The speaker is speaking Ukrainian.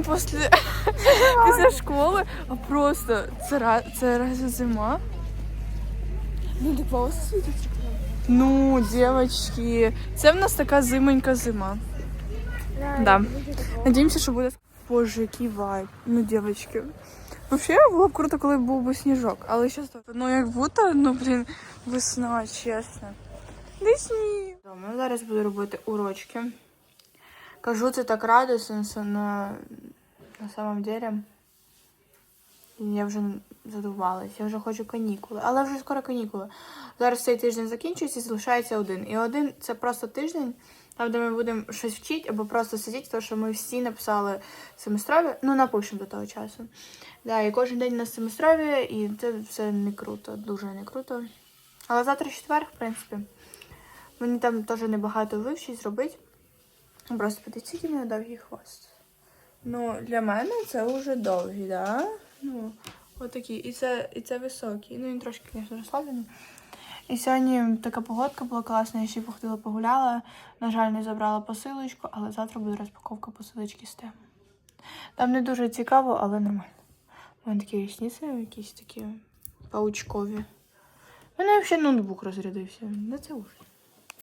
йдемо після, після школи, а просто це, ра- це разве зима? Ну, так волоси світять. Ну, дівчатки, це в нас така зимонька зима. Да. Надіємося, що буде. Боже, який вайб. Ну, дівчатки. Взагалі було б круто, коли був би сніжок, але щас так. Ну як будто, ну блін, весна, чесно. Де сніг? Ну, зараз буду робити урочки. Кажу, це так радісно, це на, на самом деле. Я вже задовбалась, я вже хочу канікули. Але вже скоро канікули. Зараз цей тиждень закінчується і залишається один. І один це просто тиждень, там, де ми будемо щось вчити або просто сидіти, тому що ми всі написали семестрові, ну напишемо до того часу. Да, і кожен день на семестрові, і це все не круто, дуже не круто. Але завтра четвер, в принципі. Мені там теж небагато вивчить зробити. Просто який в довгий хвост. Ну, для мене це вже довгий, да? Ну, отакий. І це, і це високий. Ну, він трошки, звісно, розслаблений. І сьогодні така погодка була класна, я ще походила погуляла. На жаль, не забрала посилочку, але завтра буде розпаковка посилочки з тем. Там не дуже цікаво, але нормально. У мене такі рісниці, якісь такі паучкові. У мене взагалі ноутбук розрядився. Да це ужас.